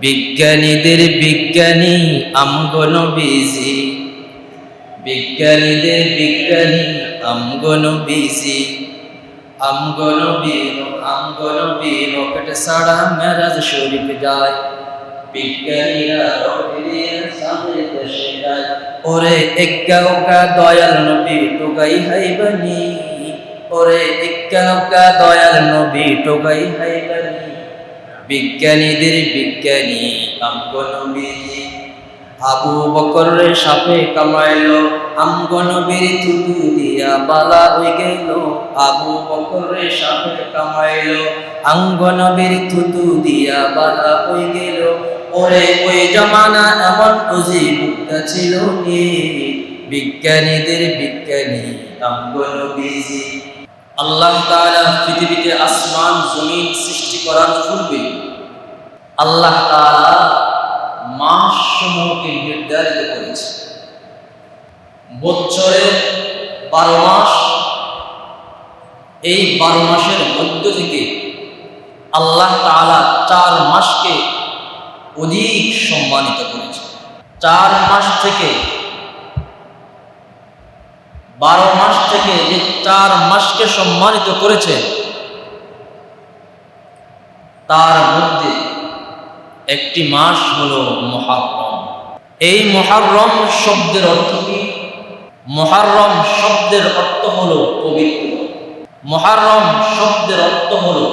বিজ্ঞানীদের বিজ্ঞানী আমগন বিজি বিজ্ঞানীদের বিজ্ঞানী আমগন বিজি আমগন বীর আমগন বীর রকেট সাড়া মেরাজ শরীফ যায়। বিজ্ঞানীরা রকেটের সামনে দেশে যায়। ওরে এক্কা ওকা দয়াল নবী টুকাই হাইবানি ওরে এক্কা দয়াল নবী টুকাই হাইবানি বিজ্ঞানীদের বিজ্ঞানী আমগো আবু বকর রে সাপে কামাইলো আমগো থুতু দিয়া বালা হয়ে গেল। আবু বকর রে সাপে কামাইলো আঙ্গ থুতু দিয়া বালা হয়ে গেল। ওরে ওই জমানা এমন বুঝি মুক্তা ছিল বিজ্ঞানীদের বিজ্ঞানী আমগো নবীজি আল্লাহ তাআলা পৃথিবীতে আসমান, জমিন সৃষ্টি করার পূর্বে আল্লাহ তাআলা মাস সমূহকে নির্ধারিত করেছে। বছরের বারো মাস। এই বারো মাসের মধ্য থেকে আল্লাহ তাআলা চার মাসকে অধিক সম্মানিত করেছে। চার মাস থেকে বারো মাস থেকে যে চার মাসকে সম্মানিত করেছে, তার মধ্যে একটি মাস হল মহারম এই মহারম শব্দের অর্থ কি? মহারম শব্দের অর্থ হল পবিত্র। মহারম শব্দের অর্থ হলো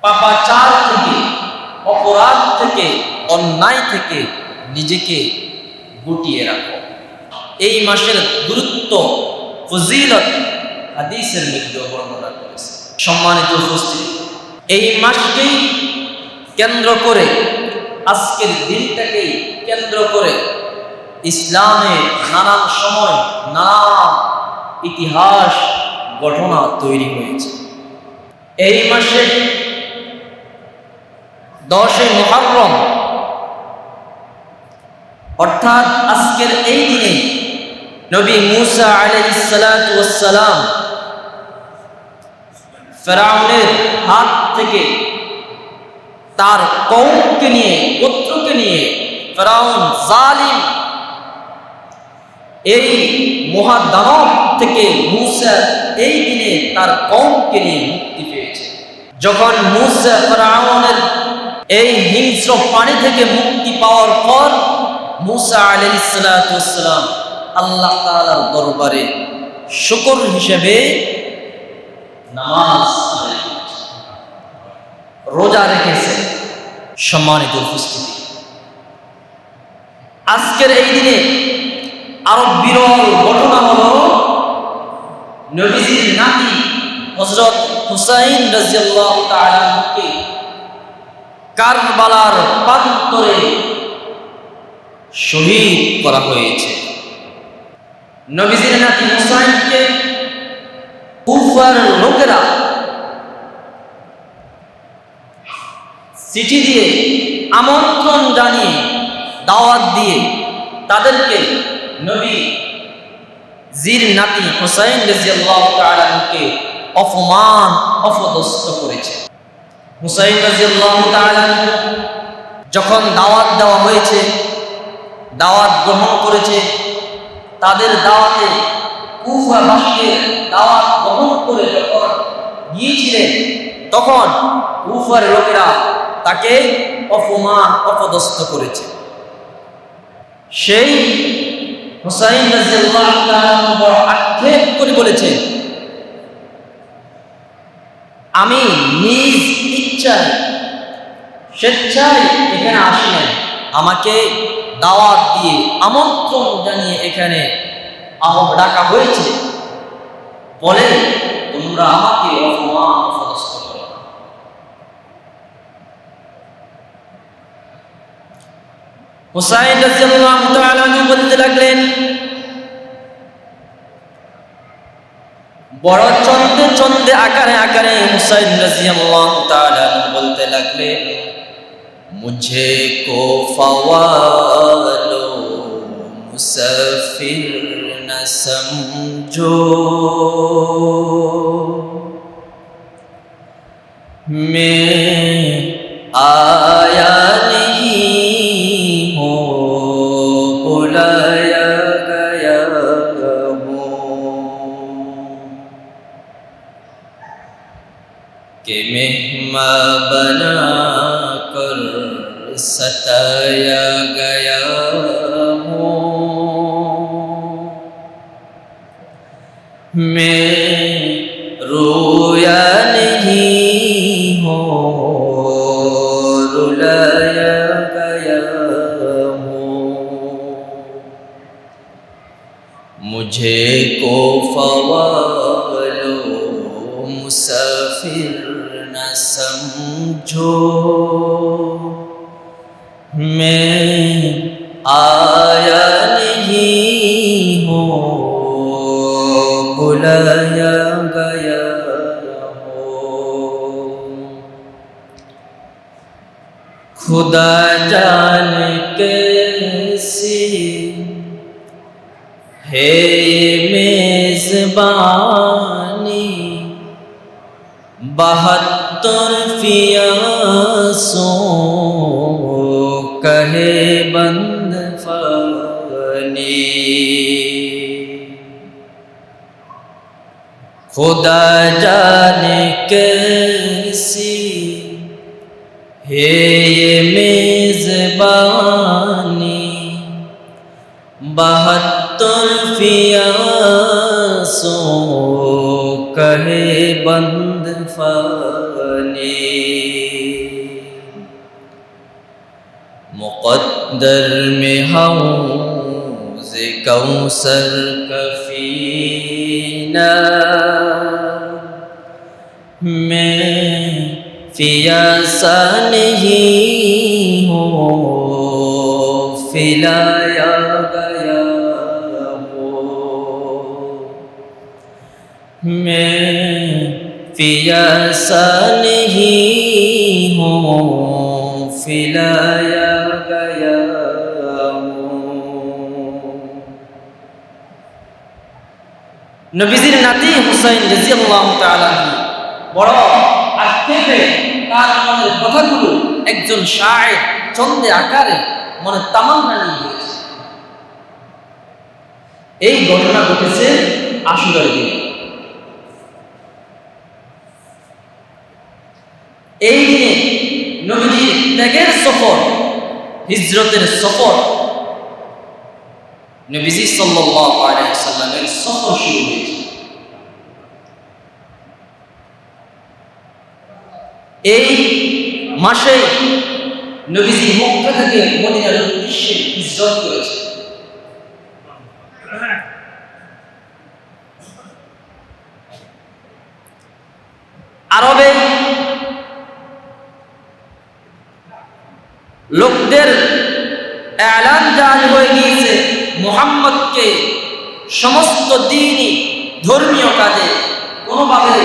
পাপাচার থেকে, অপরাধ থেকে, অন্যায় থেকে নিজেকে গুটিয়ে রাখো। এই মাসের গুরুত্ব ফজিলত হাদিসের মধ্যে বর্ণনা করেছে। সম্মানিত উপস্থিতি, এই মাসকেই কেন্দ্র করে, আজকের দিনটাকেই কেন্দ্র করে ইসলামের নানান সময় নানান ইতিহাস ঘটনা তৈরি হয়েছে। এই মাসে দশে মহারম অর্থাৎ আজকের এই দিনে নবী মুসা আলাইসালাম ফেরাউনের হাত থেকে তার কৌমকে নিয়ে, পুত্রকে নিয়ে ফেরাউন জালিম এই মহাদানব থেকে মুসা এই দিনে তার কৌমকে নিয়ে মুক্তি পেয়েছে। যখন মুসা ফেরাউনের এই হিংস্র পানি থেকে মুক্তি পাওয়ার পর মুসা আলাইসালাম আল্লাহ তালার দরবারে শুকর হিসেবে নামাজ রোজা রেখেছে সম্মানিত উপস্থিতি। আজকের এই দিনে আরও বিরল ঘটনা হল নবীজির নাতি হজরত হুসাইন রাজিয়াল্লাহু কারবালার প্রান্তরে শহীদ করা হয়েছে। নবীজির নাতি হুসাইনকে কুফার লোকেরা চিঠি দিয়ে, আমন্ত্রণ জানিয়ে, দাওয়াত দিয়ে তাদেরকে নবী জির নাতি হুসাইন রাজিয়াল্লাহু তাআলাকে অপমান, অপদস্থ করেছে। হুসাইন রাজিয়াল্লাহু যখন দাওয়াত দেওয়া হয়েছে, দাওয়াত গ্রহণ করেছে তাদের দাওয়াতে কুফাবাসীকে দাওয়াত গ্রহণ করে যখন গিয়েছিলেন, তখন কুফার লোকেরা তাকে অপমান, অপদস্থ করেছে। সেই হুসাইন আক্ষেপ করে বলেছে, আমি নিজ ইচ্ছায়, স্বেচ্ছায় এখানে আসি আমাকে দাওয়াত দিয়ে আমন্ত্রণ জানিয়ে এখানে আহ ডাকা হয়েছে। বলে, তোমরা আমাকে অপমান অপদস্থ বলতে বড় আকারে আকারে হুসাইন বলতে লাগলেন مجھے کو فوالو مسافر نہ سمجھو میں آ सताया गया हूँ मैं रोया नहीं हो रुलाया गया हूँ मुझे को फवालो मुसाफिर न समझो मैं आया नहीं हूँ बुलाया गया हो। खुदा जान कैसी है मेजबानी बहत्तर कहे बंद फानी खुदा जाने कैसी है ये मेजबानी बहत्तर फियासों कहे बंद फानी قدر میں حوض کوثر کفینا میں پیاسا نہیں ہوں فلایا گیا ہو میں پیاسا نہیں ہوں فلایا گیا নবীজির নাতি হুসাইন রাজিয়াল্লাহু তাআলা বড় আক্ষেপে তার মনের কথাগুলো একজন শায়ের ছন্দে আকারে মনে তামান্না নিয়ে গিয়েছে এই ঘটনা ঘটেছে আশুরার দিনে। এই দিনে নবীজির ত্যাগের সফর, হিজরতের সফর নবীজি সাল্লামের সফর শুরু হয়েছে এই মাসে নবীজি মক্কা থেকে মদিনার উদ্দেশ্যে হিজরত করেছে আরবে লোকদের এলান জারি হয়ে গিয়েছে মোহাম্মদকে সমস্ত দিনই ধর্মীয় কাজে কোনোভাবে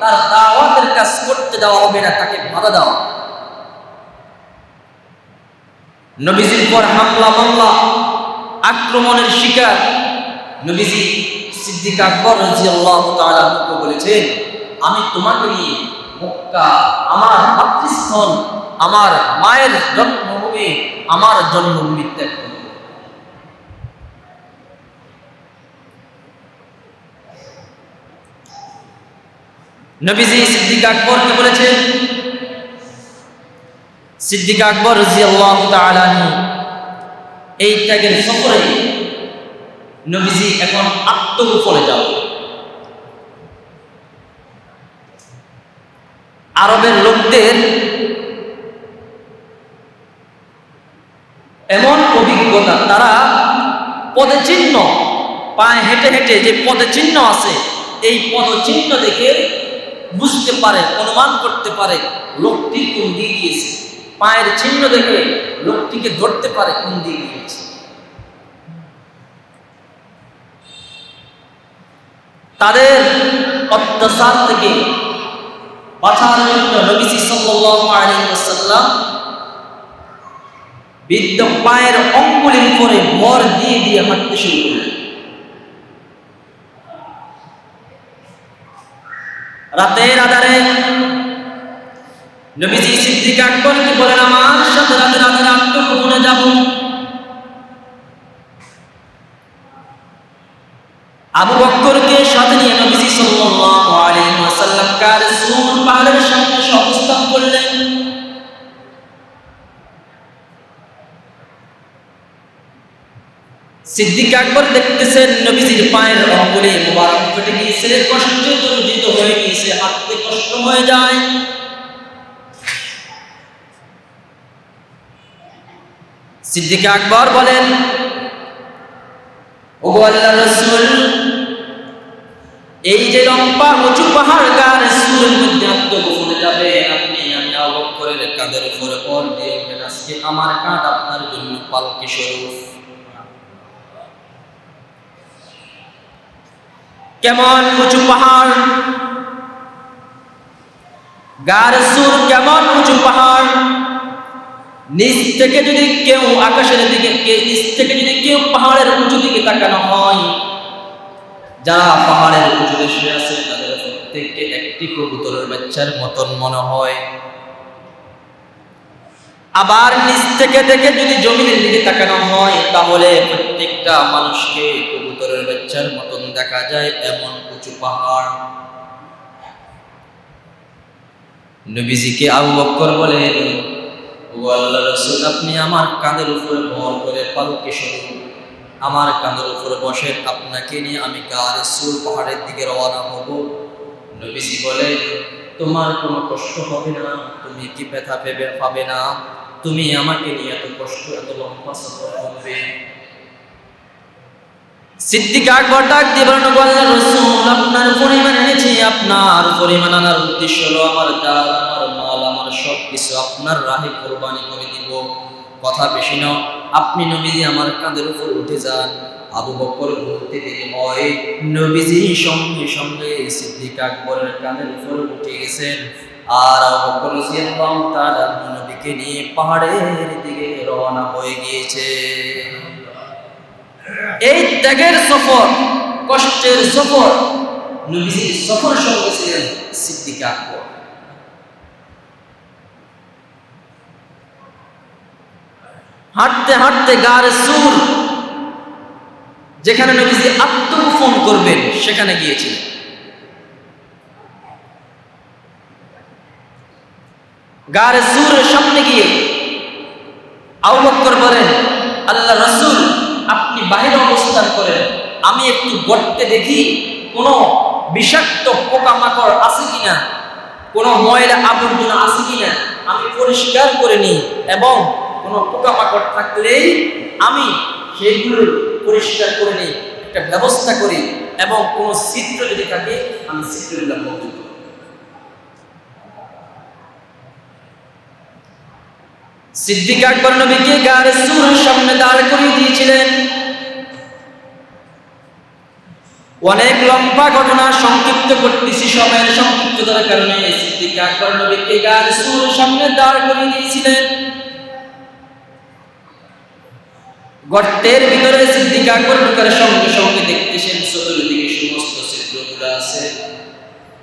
তার দাওয়াতের কাজ করতে দেওয়া হবে না, তাকে বাধা দেওয়া নবীজির পর হামলা, মামলা, আক্রমণের শিকার নবীজি সিদ্দিক আকবর রাদিয়াল্লাহু তাআলা বলেছেন, আমি তোমাকে নিয়ে মক্কা, আমার মাতৃস্থল আমার মায়ের জন্মভূমি, আমার জন্মভূমি ত্যাগ নবীজি সিদ্দিক আকবরকে বলেছেন, সিদ্দিক আকবর রাদিয়াল্লাহু তাআলা এই ত্যাগের সফরে নবীজি এখন আত্মগোপনে যাও আরবের লোকদের এমন অভিজ্ঞতা, তারা পদচিহ্ন পায়ে হেঁটে হেঁটে যে পদচিহ্ন আছে, এই পদচিহ্ন দেখে বুঝতে পারে, অনুমান করতে পারে, লোকটি কোন দিয়ে গিয়েছে পায়ের চিহ্ন দেখে লোকটিকে ধরতে পারে কোন দিয়ে গিয়েছে তাদের অত্যাচার থেকে বাঁচার জন্য নবীজি আলাইহি বৃদ্ধ পায়ের অঙ্গুলির উপরে ভর দিয়ে দিয়ে হাঁটতে শুরু করলেন। রাতের আধারে। নবীজি সিদ্দিক আকবরকে বলেন, আমার সাথে রাতের আধারে আত্মগোপনে যাব। আবু বক্করকে সাথে নিয়ে নবীজি সাল্লাল্লাহু আলাইহি ওয়াসাল্লাম কার সুর পাহাড়ের সামনে এসে অবস্থান করলেন সিদ্দিক আকবর দেখতেছেন, নবীজির পায়ের অঙ্গুলি মোবারক ফেটে গিয়েছে, কষ্টে দর্জিত হয়ে গিয়েছে, হাঁটতে কষ্ট হয়ে যায়। সিদ্দিক আকবর বলেন ও আল্লাহ রসুল, এই যে লম্বা উঁচু পাহাড় গার সুরের মধ্যে আত্মগোপনে যাবে আপনি আমি আবক্ষরের কাঁধের উপরে পর দিয়ে আজকে আমার কাঁধ আপনার জন্য পালকি স্বরূপ। কেমন উঁচু পাহাড়? গার সুর কেমন উঁচু পাহাড়? নিচ থেকে যদি কেউ আকাশের দিকে নিচ থেকে যদি কেউ পাহাড়ের উঁচু দিকে তাকানো হয়, যারা পাহাড়ের উঁচু দেশে আছে, তাদের প্রত্যেককে একটি কবুতরের বাচ্চার মতন মনে হয়। আবার নিচ থেকে দেখে যদি জমিনের দিকে তাকানো হয়, তাহলে প্রত্যেকটা মানুষকে কবুতরের বাচ্চার মতন দেখা যায় এমন উঁচু পাহাড়। নবীজিকে আবু বলেন, ও আল্লাহ রসুল, আপনি আমার কাঁধের উপরে ভর করে পালকে শুরু আমার কাঁধের উপরে বসে আপনাকে নিয়ে আমি গাড়ি সুর পাহাড়ের দিকে রওনা হব। নবীজি বলে তোমার কোনো কষ্ট হবে না, তুমি কি ব্যথা পেবে, পাবে না। তুমি আমাকে নিয়ে এত কষ্ট, এত লম্বা সফর করবে। সিদ্দিক আকবর ডাক দিয়ে বলেন, "ওগো আল্লাহর রাসূল, আপনার পরিমাণ আপনার পরিমাণ আনার উদ্দেশ্য হলো আমার জান আমার মাল, আমার সব কিছু আপনার রাহে কোরবানি করে দিব। কথা বেশি নাও, আপনি নবীজি আমার কাঁধের উপর উঠে যান। আবু বকর দেরি হয় নবীজি সঙ্গে সঙ্গে সিদ্দিক আকবরের কাঁধের উপর উঠে গেছেন। আর আবু বকর রাদিয়াল্লাহু নবীকে নিয়ে পাহাড়ের দিকে রওনা হয়ে গিয়েছে। এই ত্যাগের সফর, কষ্টের সফর, নবীজির সফর সঙ্গে ছিলেন সিদ্দিক আকবর। হাঁটতে হাঁটতে গার সুর, যেখানে নবীজি আত্মগোপন করবেন, সেখানে গিয়েছিলেন। গার সুরের সামনে গিয়ে আবু বকর বলেন, আল্লাহ রসুল আপনি বাহিরে অবস্থান করেন, আমি একটু গর্তে দেখি কোনো বিষাক্ত পোকামাকড় আছে কিনা, কোনো ময়লা আবর্জনা আছে কিনা, আমি পরিষ্কার করে নিই এবং কোনো পোকামাকড় থাকলেই আমি সেইগুলো পরিষ্কার করে নিই, একটা ব্যবস্থা করি এবং কোনো চিত্র যদি থাকে, আমি চিত্রগুলো বন্ধ করি সিদ্দিক আকবর নবীকে গারে সুরের সামনে দাঁড় করিয়ে দিয়েছিলেন। অনেক লম্বা ঘটনা সংক্ষিপ্ত করতেছি সময়ের সংক্ষিপ্ততার কারণে। সিদ্দিক আকবর নবীকে গারে সুরের সামনে দাঁড় করিয়ে দিয়েছিলেন। গর্তের ভিতরে সিদ্দিক আকবর ঢোকার সঙ্গে সঙ্গে দেখতেছেন চতুর্দিকে সমস্ত চিত্রগুলো আছে।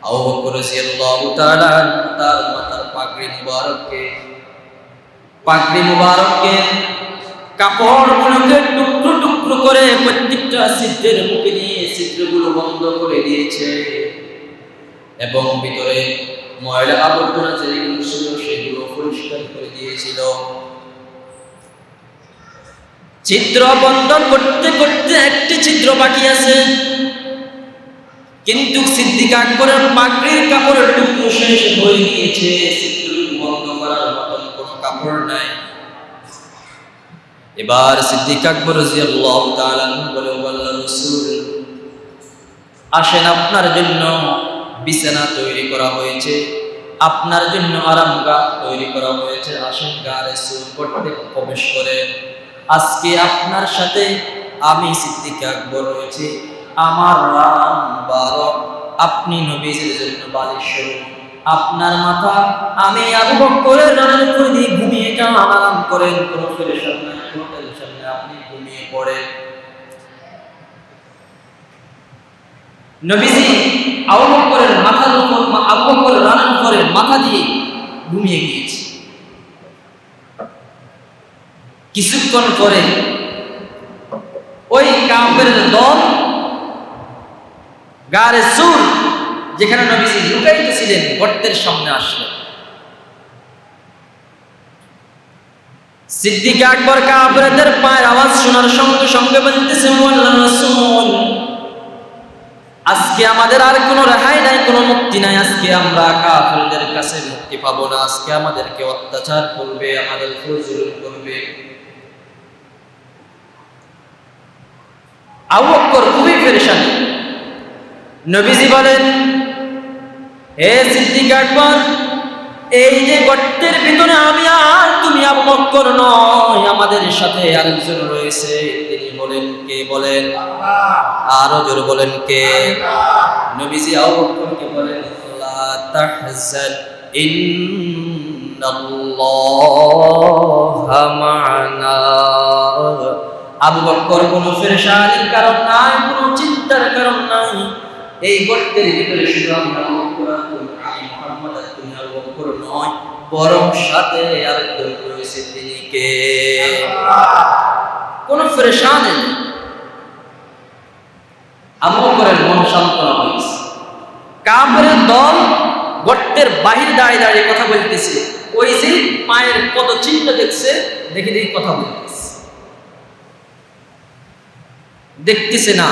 আবু বকর রাদিয়াল্লাহু তার মাথার পাগড়ি মুবারককে পাগড়ি মুবারককে কাপড়গুলোকে টুকরো টুকরো করে প্রত্যেকটা ছিদ্রের মুখে নিয়ে ছিদ্রগুলো বন্ধ করে দিয়েছে। এবং ভিতরে ময়লা আবর্জনা যেগুলো ছিল, সেগুলো পরিষ্কার করে দিয়েছিল। ছিদ্র বন্ধ করতে করতে একটি ছিদ্র বাকি আছে। কিন্তু সিদ্দিক আকবরের পাগড়ির কাপড়ের টুকরো শেষ হয়ে গিয়েছে। কাপড় নাই। এবার সিদ্দিক আকবর আসেন আপনার জন্য বিছানা তৈরি করা হয়েছে। আপনার জন্য আরামগাহ তৈরি করা হয়েছে। আসেন প্রবেশ করে আজকে আপনার সাথে আমি সিদ্দিক আকবর রয়েছে। আমার রাম বারক, আপনি নবীজের জন্য বালিশ আপনার মাথা আমি আবু বকরের রানের উপর দিয়ে ঘুমিয়ে যান আরাম করেন? কোনো নাই নাই, আপনি ঘুমিয়ে পড়েন। নবীজি আবু বকরের উপর আবু মাথা দিয়ে ঘুমিয়ে গিয়েছে। কিছুক্ষণ পরে ওই কাপের দল, গারে সুর, যেখানে নবীজি লুকায়িত ছিলেন গর্তের সামনে আসলেন সিদ্দিক আকবর কাফেরদের পায়ের আওয়াজ শোনার সঙ্গে সঙ্গে বলতেছে "ও আল্লাহর রাসূল, আজকে আমাদের আর কোনো রেহাই নাই, কোনো মুক্তি নাই। আজকে আমরা কাফেরদের কাছে মুক্তি পাবো না। আজকে আমাদেরকে অত্যাচার করবে, আমাদের জুলুম করবে। আবু খুবই পেরেশানি। নবীজি বলেন হে সিদ্দিক আকবর এই যে গর্তের ভিতরে আমি আর তুমি আবু বকর নয় আমাদের সাথে আরেকজন রয়েছে তিনি বলেন কে বলেন? আরও জোর বলেন কে? নবীজি আবু বকরকে বলেন লা তাহজান ইন্নাল্লাহা মা'ানা। আবু বকর কোনো ফেরেশানির কারণ নাই কোনো চিন্তার কারণ নাই। এই গর্তের ভিতরে শুধু আমরা নয়, বরং সাথে আরেকজন রয়েছে তিনি কে? কোনো নেই আবু মন হয়েছে কাফেরের দল গর্তের বাহির দাঁড়িয়ে দাঁড়িয়ে কথা বলতেছে। ওই যে পায়ের কত চিহ্ন দেখছে, দেখে দেখে কথা বলতেছে। দেখতেছে না,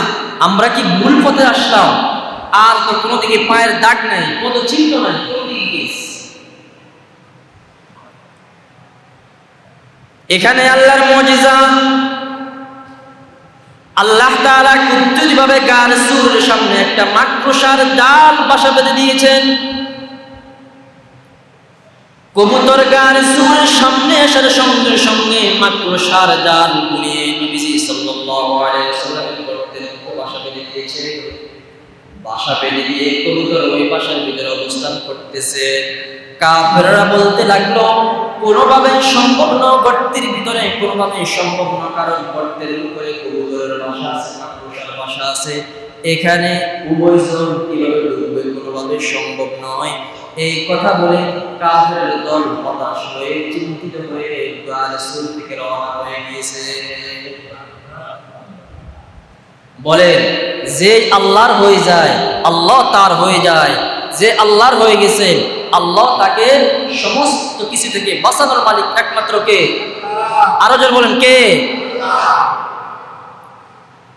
আমরা কি ভুল পথে আসলাম? আর তো কোনো দিকে পায়ের দাগ নাই কত চিহ্ন নাই কোন দিকে গিয়েছে? এখানে আল্লাহর মজিজা। আল্লাহ তারা কুদ্দুস ভাবে গারসুর সামনে একটা মাকড়সার ডাল বাসা বেঁধে দিয়েছেন। কবুতর গারসুর সামনে আসার সঙ্গে সঙ্গে মাকড়সার ডাল বুলিয়ে নবীজি সাল্লাল্লাহু আলাইহি বাসা বেঁধে দিয়ে কবুতর ওই বাসার ভিতরে অবস্থান করতেছে। কাফেররা বলতে লাগল কোনোভাবে সম্ভব না গর্তের ভিতরে কোনোভাবে সম্ভব না, কারণ গর্তের উপরে কবুতরের বাসা আছে, মাকড়সার বাসা আছে। এখানে উভয়জন কীভাবে ঢুকবে কোনোভাবে সম্ভব নয়। এই কথা বলে কাফের দল হতাশ হয়ে, চিন্তিত হয়ে রাসূল থেকে রওনা হয়ে গিয়েছে। বলে যে আল্লাহর হয়ে যায়, আল্লাহ তার হয়ে যায়। যে আল্লাহর হয়ে গেছে আল্লাহ তাকে সমস্ত কিছু থেকে বাঁচানোর মালিক একমাত্র কে? আরও জন বলেন, কে?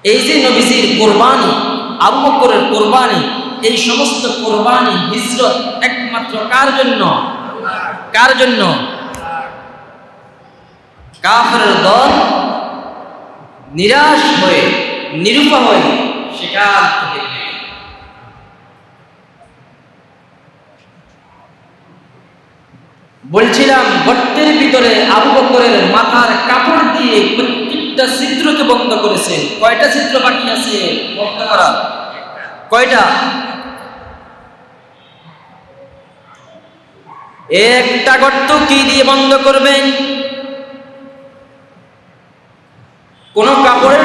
এই যে নবীজির কোরবানি, আবু বকরের কোরবানি, এই সমস্ত কোরবানি, হিজরত একমাত্র কার জন্য? কার জন্য? কাফের দল নিরাশ হয়ে নিরূপা হয়ে সেখান থেকে বলছিলাম, গর্তের ভিতরে আবু বকরের মাথার কাপড় দিয়ে প্রত্যেকটা ছিদ্রকে বন্ধ করেছে। কয়টা ছিদ্র বাকি আছে? বন্ধ করা। কয়টা? একটা গর্ত কি দিয়ে বন্ধ করবেন? কোন কাপড়ের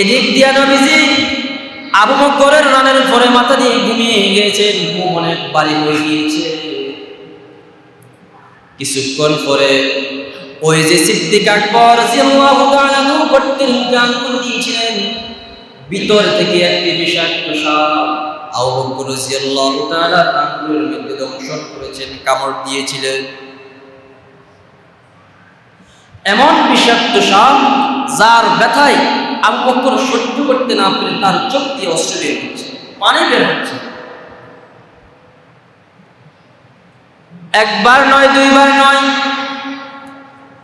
এদিক দিয়া নবীজি আবু বকরের রানের পরে মাথা দিয়ে ঘুমিয়ে গিয়েছেন ঘুম বাড়ি হয়ে গিয়েছে। কিছুক্ষণ পরে ওই যে সিদ্দিক আকবর মুখে আঙ্গুল দিয়েছিলেন ভিতর থেকে একটি বিষাক্ত সাপ দংশন করেছেন, কামড় দিয়েছিলেন। এমন বিষাক্ত সাপ যার ব্যথায় আবু বকর সহ্য করতে না পেরে তার চোখ দিয়ে অস্ত্র বের হচ্ছে, পানি বের হচ্ছে। একবার নয়, দুইবার নয়,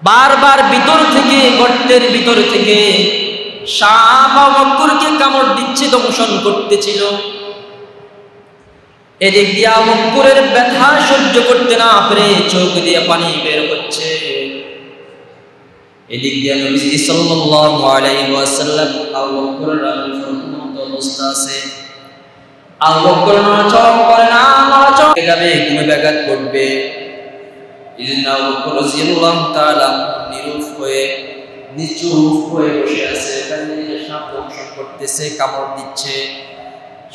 বারবার ভিতর থেকে, গর্তের ভিতর থেকে সাপ আবু বকরকে কামড় দিচ্ছে, দংশন করতেছিল। এদিক দিয়ে আবু বকরের ব্যথা সহ্য করতে না পেরে চোখ দিয়ে পানি বের হচ্ছে। এদিক দিয়ে সাল্লাল্লাহু আলাইহি ওয়াসাল্লাম অবস্থা আছে। আবু বকর করে না, নড়াচড়া যাবে ঘুমে ব্যাঘাত করবে নিরূপ হয়ে, নিচু হয়ে বসে আছে। সাপ দংশন করতেছে, কামড় দিচ্ছে।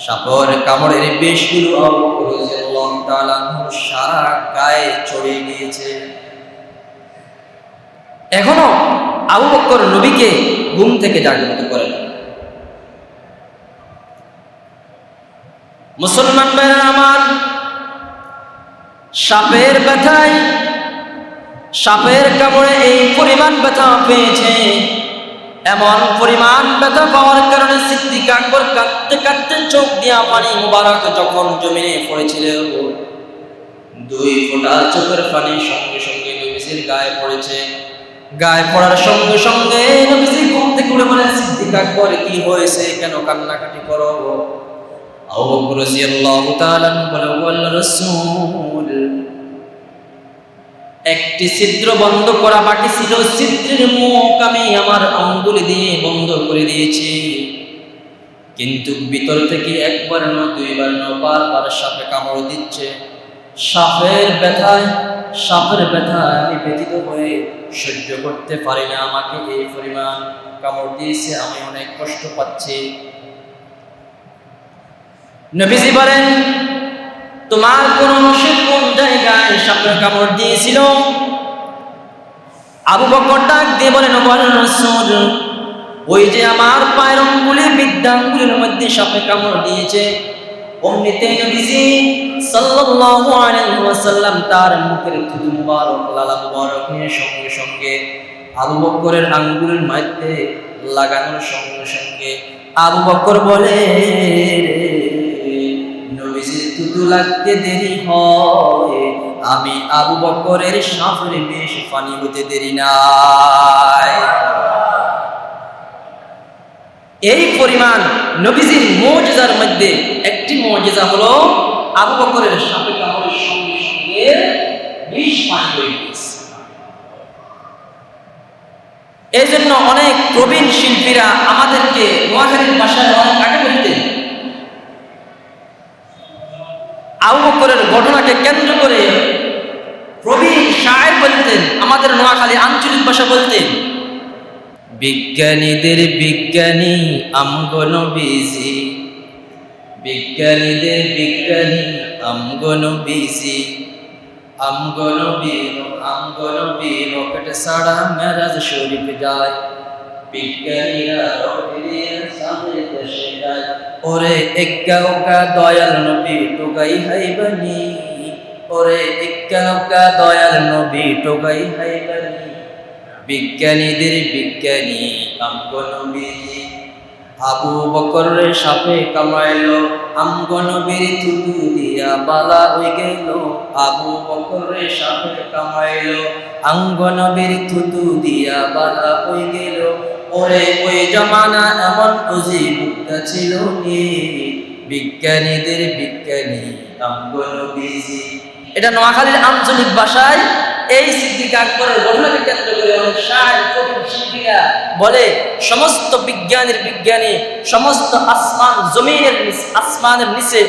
সাপের কামড়ের বিষগুলো আবু বকর রাদিয়াল্লাহু সারা গায়ে ছড়িয়ে গিয়েছে এখনও আবু বক্কর নবীকে ঘুম থেকে জাগ্রত করেন। মুসলমান আমার, সাপের ব্যথায়, সাপের কামড়ে এই পরিমাণ ব্যথা পেয়েছে। এমন পরিমাণ ব্যথা পাওয়ার কারণে সিদ্দিক আকবর কাঁদতে কাঁদতে চোখ দিয়া পানি মুবারক যখন জমিনে পড়েছিল। দুই ফোঁটা চোখের পানি সঙ্গে সঙ্গে নবীজির গায়ে পড়েছে। গায়ে পড়ার সঙ্গে সঙ্গে কি হয়েছে? কেন কান্নাকাটি একটি ছিদ্র বন্ধ করা বাকি ছিল, ছিদ্রের মুখ আমি আমার আঙ্গুল দিয়ে বন্ধ করে দিয়েছি। কিন্তু ভিতর থেকে একবার না, দুইবার না, বারবার সাপে কামড় দিচ্ছে। সাপের ব্যথায় সাপের ব্যথা আমি ব্যথিত হয়ে সহ্য করতে পারি না আমাকে এই পরিমাণ কামড় দিয়েছে, আমি অনেক কষ্ট পাচ্ছি। নবীজি বলেন, তোমার কোন নসিব কোন জায়গায় সাপের কামড় দিয়েছিল? আবু বকর ডাক দিয়ে বলেন রাসূল, ওই যে আমার পায়ের অঙ্গুলি বিদ্যাঙ্গুলির মধ্যে সাপে কামড় দিয়েছে সঙ্গে সঙ্গে আবু মধ্যে লাগানোর সঙ্গে সঙ্গে আবু দেরি হয়। আমি আবু বকরের সাফরে বেশ পানি হতে দেরি নাই। এই পরিমাণ নবীজির মৌজেজার মধ্যে একটি মৌজেজা হলো আবু বকরের সাপে কামড়ের সঙ্গে সঙ্গে বিষ পানি এই জন্য অনেক প্রবীণ শিল্পীরা আমাদেরকে নোয়াখালীর ভাষায় অনেক আগে বলতেন আবু বকরের ঘটনাকে কেন্দ্র করে প্রবীণ সাহেব বলতেন, আমাদের নোয়াখালী আঞ্চলিক ভাষা বলতেন বিজ্ঞানীদের বিজ্ঞানী আমগন বিজি বিজ্ঞানীদের বিজ্ঞানী আমগন বিজি আমগন বীর আমগন বীর রকেট সাড়া মেরাজ শরীফ যায়। বিজ্ঞানীরা দয়াল নবী টোকাই হাইবানি ওরে ওকা দয়াল নবী টোকাই হাইবানি বিজ্ঞানীদের বিজ্ঞানী আমগো আবু বকরের সাপে কামাইলো আমগো নবীর থুতু দিয়া বালা হয়ে গেল। আবু বকরের সাপে কামাইলো আঙ্গ নবীর থুতু দিয়া বালা হয়ে গেল। ওরে ওই জমানা এমন অজিবুকটা ছিল নি বিজ্ঞানীদের বিজ্ঞানী আমগো এটা নোয়াখালীর আঞ্চলিক ভাষায় এই সিদ্দিক আকবরের ঘটনাকে কেন্দ্র করে অনেক শায়ের কবি শিল্পীরা বলে, সমস্ত বিজ্ঞানের বিজ্ঞানী, সমস্ত আসমান জমিনের আসমানের নিচে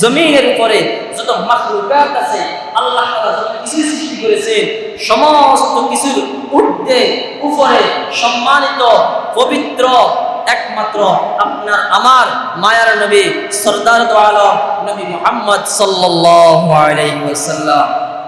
জমিনের উপরে যত মাখলুকাত আছে, আল্লাহ কিছু সৃষ্টি করেছেন, সমস্ত কিছুর ঊর্ধ্বে উপরে সম্মানিত, পবিত্র, একমাত্র আপনার আমার মায়ার নবী সরদার আলম নবী মুহাম্মদ সাল্লাল্লাহু আলাইহি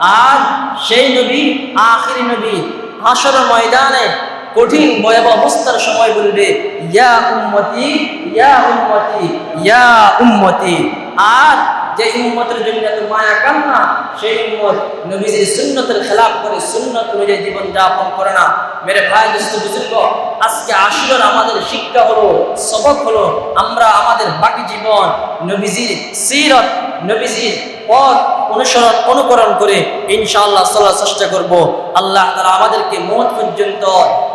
আর সেই নবী, আখির নবী হাসর ময়দানে কঠিন, ভয়াবহ অবস্থার সময় বলবে, ইয়া উম্মতি ইয়া উম্মতি ইয়া উম্মতি। আর যে উম্মতের জন্য এত মায়া কান্না, সেই উম্মত নবীজির সুন্নতের খেলাফ করে সুন্নত অনুযায়ী জীবন যাপন করে না। মেরে ভাই, দোস্ত, বুজুর্গ, আজকে আসলের আমাদের শিক্ষা হলো, সবক হলো, আমরা আমাদের বাকি জীবন নবীজির সিরত, নবীজির পথ অনুসরণ, অনুকরণ করে ইনশাআল্লাহ চলার চেষ্টা করব। আল্লাহ তারা আমাদেরকে মত পর্যন্ত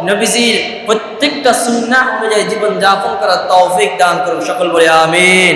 নবীজির প্রত্যেকটা সুন্নাহ অনুযায়ী জীবন যাপন করার তৌফিক দান করুন সকল বলে আমিন।